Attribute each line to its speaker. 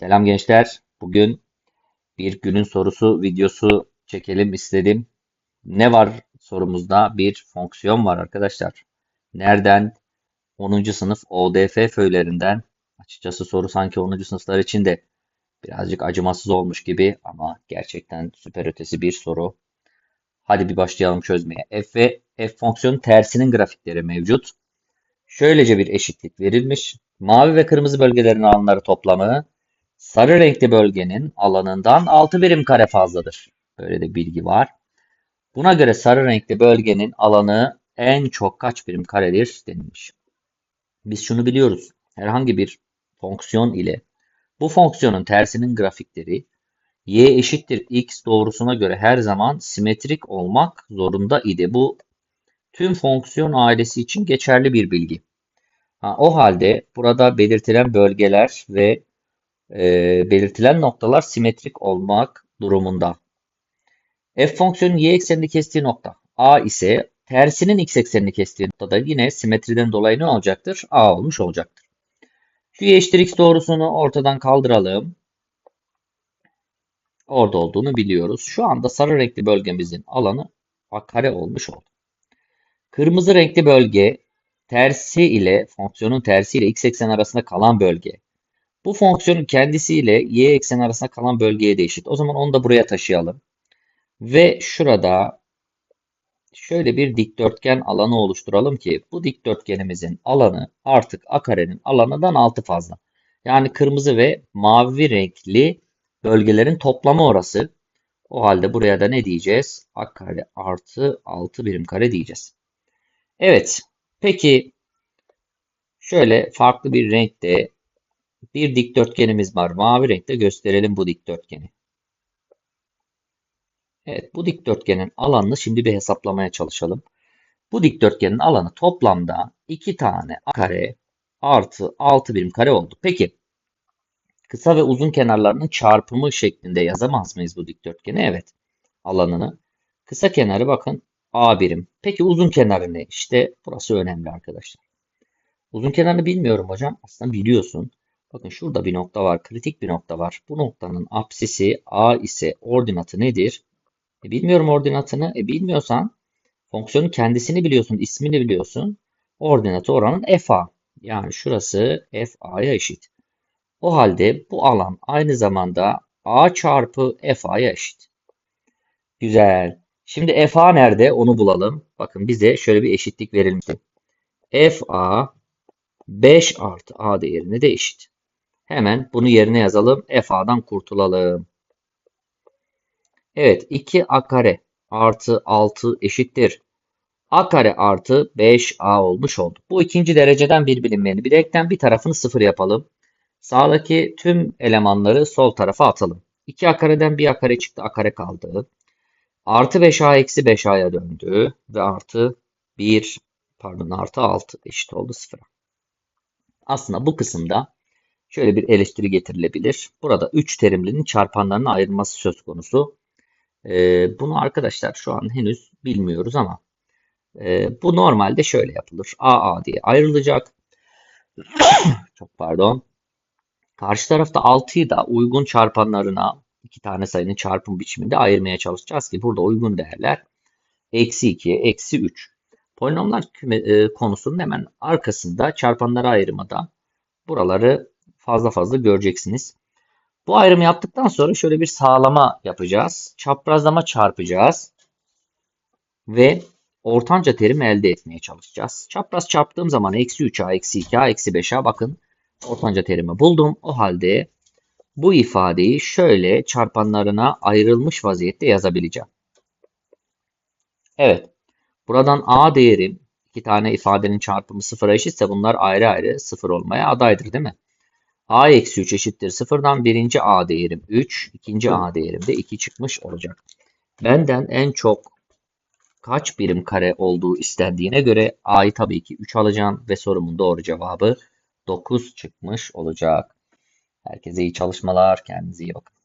Speaker 1: Selam gençler. Bugün bir günün sorusu videosu çekelim istedim. Ne var sorumuzda? Bir fonksiyon var arkadaşlar. Nereden? 10. sınıf ODF föylerinden. Açıkçası soru sanki 10. sınıflar için de birazcık acımasız olmuş gibi ama gerçekten süper ötesi bir soru. Hadi bir başlayalım çözmeye. F ve F fonksiyonun tersinin grafikleri mevcut. Şöylece bir eşitlik verilmiş. Mavi ve kırmızı bölgelerin alanları toplamı sarı renkli bölgenin alanından 6 birim kare fazladır. Böyle de bilgi var. Buna göre sarı renkli bölgenin alanı en çok kaç birim karedir denilmiş. Biz şunu biliyoruz. Herhangi bir fonksiyon ile bu fonksiyonun tersinin grafikleri y eşittir x doğrusuna göre her zaman simetrik olmak zorunda idi. Bu tüm fonksiyon ailesi için geçerli bir bilgi. Ha, o halde burada belirtilen bölgeler ve e, belirtilen noktalar simetrik olmak durumunda. F fonksiyonun y eksenini kestiği nokta A ise tersinin x eksenini kestiği noktada yine simetriden dolayı ne olacaktır? A olmuş olacaktır. Şu y eşittir x doğrusunu ortadan kaldıralım. Orada olduğunu biliyoruz. Şu anda sarı renkli bölgemizin alanı A kare olmuş oldu. Kırmızı renkli bölge tersi ile fonksiyonun tersi ile x eksen arasında kalan bölge. Bu fonksiyonun kendisiyle y eksen arasında kalan bölgeye de eşit. O zaman onu da buraya taşıyalım. Ve şurada şöyle bir dikdörtgen alanı oluşturalım ki bu dikdörtgenimizin alanı artık a karenin alanından 6 fazla. Yani kırmızı ve mavi renkli bölgelerin toplamı orası. O halde buraya da ne diyeceğiz? a kare artı 6 birim kare diyeceğiz. Evet. Peki şöyle farklı bir renkte bir dikdörtgenimiz var. Mavi renkte gösterelim bu dikdörtgeni. Evet bu dikdörtgenin alanını şimdi bir hesaplamaya çalışalım. Bu dikdörtgenin alanı toplamda 2 tane a kare artı 6 birim kare oldu. Peki kısa ve uzun kenarlarının çarpımı şeklinde yazamaz mıyız bu dikdörtgeni? Evet alanını. Kısa kenarı bakın a birim. Peki uzun kenarı ne? İşte burası önemli arkadaşlar. Uzun kenarını bilmiyorum hocam. Aslında biliyorsun. Bakın şurada bir nokta var. Kritik bir nokta var. Bu noktanın apsisi A ise ordinatı nedir? E, bilmiyorum ordinatını. E, bilmiyorsan fonksiyonun kendisini biliyorsun. ismini biliyorsun. Ordinatı oranın FA. Yani şurası FA'ya eşit. O halde bu alan aynı zamanda A çarpı FA'ya eşit. Güzel. Şimdi FA nerede? Onu bulalım. Bakın bize şöyle bir eşitlik verilmişti. FA 5 artı A değerine de eşit. Hemen bunu yerine yazalım. FA'dan kurtulalım. Evet 2A kare artı 6 eşittir. A kare artı 5A olmuş oldu. Bu ikinci dereceden bir bilinmeyeni. Bir ekten bir tarafını sıfır yapalım. Sağdaki tüm elemanları sol tarafa atalım. 2A kareden 1A kare çıktı. A kare kaldı. Artı 5A eksi 5A'ya döndü. Ve artı 1 pardon artı 6 eşit oldu 0'a. Aslında bu kısımda şöyle bir eleştiri getirilebilir. Burada 3 terimlinin çarpanlarına ayrılması söz konusu. Ee, bunu arkadaşlar şu an henüz bilmiyoruz ama e, bu normalde şöyle yapılır. A A diye ayrılacak. Çok pardon. Karşı tarafta 6'yı da uygun çarpanlarına iki tane sayının çarpım biçiminde ayırmaya çalışacağız ki burada uygun değerler eksi 2, eksi 3. Polinomlar e, konusunun hemen arkasında çarpanlara ayrımada buraları fazla fazla göreceksiniz. Bu ayrımı yaptıktan sonra şöyle bir sağlama yapacağız. Çaprazlama çarpacağız. Ve ortanca terimi elde etmeye çalışacağız. Çapraz çarptığım zaman eksi 3a, eksi 2a, eksi 5a bakın ortanca terimi buldum. O halde bu ifadeyi şöyle çarpanlarına ayrılmış vaziyette yazabileceğim. Evet. Buradan a değerim iki tane ifadenin çarpımı sıfıra eşitse bunlar ayrı ayrı sıfır olmaya adaydır değil mi? A eksi 3 eşittir sıfırdan birinci a değerim 3, ikinci a değerim de 2 çıkmış olacak. Benden en çok kaç birim kare olduğu istendiğine göre a'yı tabii ki 3 alacağım ve sorumun doğru cevabı 9 çıkmış olacak. Herkese iyi çalışmalar. Kendinize iyi bakın.